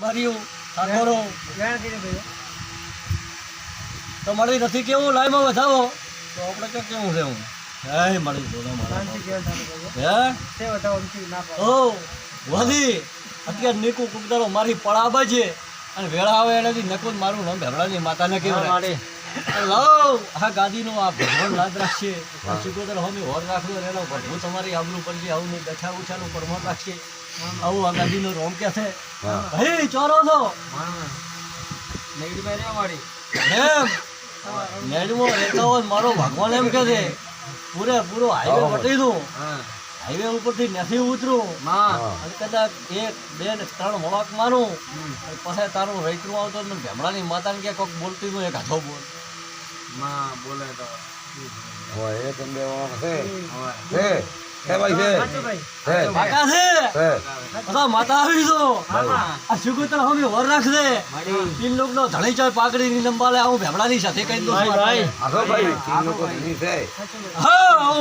બારીઓ ઠાકોરો વેણ તો મળી નથી કેવું? લાઈમાં વધાવો. તો આપણે કે કેવું છે હું હે મળી બોલો મારા હે? ઓ વધી. અત્યારે નીકુ કુકદારો મારી પડાવે છે. અને વેળા આવે એનાથી નકુ મારું નામ ભેમડાની માતાને કેવું લાવ આ ગાદીનું આ ભગવાન લાદ રાખશે. ચુકોદર હોમી હોર રાખજો એનો ભગવું તમારી આબરૂ પડશે આવું નહીં. બેઠા ઉછાનું પરમત રાખશે આવું આ નો રોમ કે છે? ભાઈ ચોરો છો? એમ નેડમાં રહેતો હોય મારો ભગવાન એમ કે છે. પૂરે પૂરો હાઈવે પટી દઉં. હાઈવે ઉપરથી નથી ઉતરું. અને કદાચ એક બે ને ત્રણ વળાક મારું. અને પછી તારું રૈતરું આવતો મને ભેમડાની માતાને કે કોક બોલતી હોય એક હાથો બોલ. હોય એક બે વાળા છે. ભાઈ છે ભાઈ. કાકા છે? માતા આવી આ સુગુતર હવે વર રાખશે. તીન લોક નો ધણી ચાલ પાકડી ની લંબાલે આવું ભેમડાની સાથે કહી દઉં ભાઈ તીન લોકો ધણી છે. ભાઈ હા